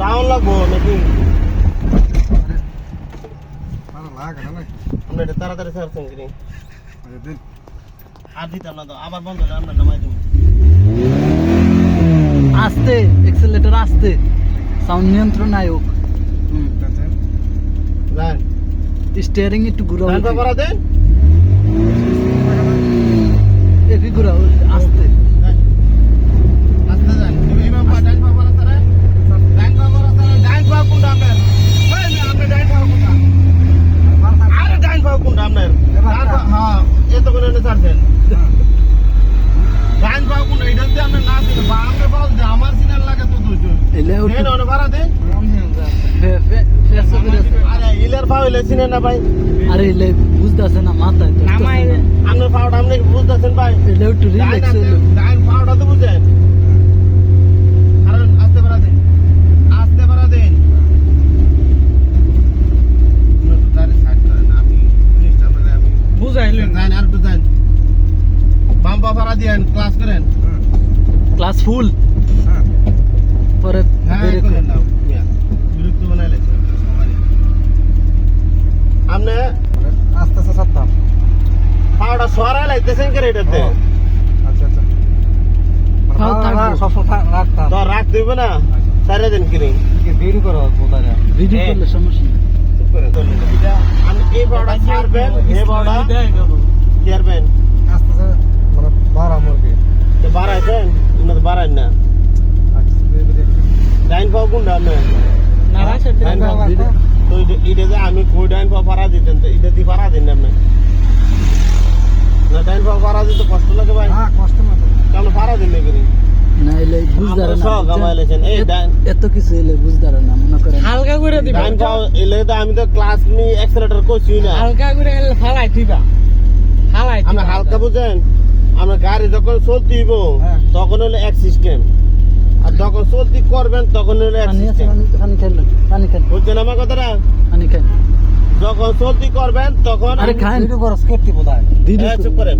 যাওয়ান লাগবো নাকি এটা তাড়াতাড়ি ছাড়ছেন কিনি আর দিতাম না তো আবার বন্ধ আপনার নামাই দিব আস্তে এক্সেলেটার আস্তে সাউন্ড নিয়ন্ত্রণ আয়োগ স্টিয়ারিং একটু ঘুরাও ধান পাপড়া করে এনে ছাড়ছেন। ডান পা কোনটা? এটা যদি না দিলে, বা আপনার পাও আমার সিনার লাগে তো দোষ। এলে দেন, ভাড়া দেন। আরে, ইলের পা হইলে চিনেন না ভাই। আরে এলে বুঝতাছে না মাথায় না। আপনার পাওটা আপনি বুঝতেছেন ভাই এলে একটু রিল্যাক্স হলো পাওটা তো বুঝেন কারণ আস্তে পারা দিন আস্তে পারা দিন গাড়ি সাইড করেন আমি জিনিসটা আপনাদের আমি বুঝাইলেন যান আর একটু যান বাম পা পারা দিয়েন ক্লাস করেন। ক্লাস ফুল হ্যাঁ। পরে হ্যাঁ বিরক্ত বানাইলে আপনি আস্তে আস্তে সারতাম পাওটা সরাই লাইতেছেন কে এটাতে? আচ্ছা আচ্ছা। তাও থাকব। সবসময় রাখতাম তো রাখ দিবে না? সারে দিন কিনি ভিড় করো কোথায় ভিডিও করলে সমস্যা করে আমি এই পাওটা ছাড়বেন? এই পাওটা ছাড়বেন আস্তে আস্তে মানে বাড়া মুরগি। তো বাড়াইছেন না তো বাড়াই না। ডাইন পাও কোনটা ভিডিও তো এটা- যে আমি কই ডাইন পাও পাড়া দিতেন তো এটা দিয়ে পাড়া দিন না আপনি। না ডাইন পাও পাড়া দিতে কষ্ট লাগে ভাই। হ্যাঁ কষ্ট না তো। পাড়া দিন না করি না এলে বুঝদারে আপনারা না সব এই এত- এত কিছু এলে বুঝদারে না মনে করেন। হালকা করে দিবা। ডাইন পাও এলে তো আমি তো ক্লাস নি না। হালকা করে এলে ফালাই দিবা। বুঝেন? আমরা গাড়ি যখন চলতিব হ্যাঁ। তখন হলো এক সিস্টেম আর যখন চলতি করবেন তখন হলো এক সিস্টেম বুঝছেন আমার কথাটা? যখন চলতি করবেন তখন আরে খান একটু বড় স্কেপটি বোধ হয়। হ্যাঁ, চুপ করেন।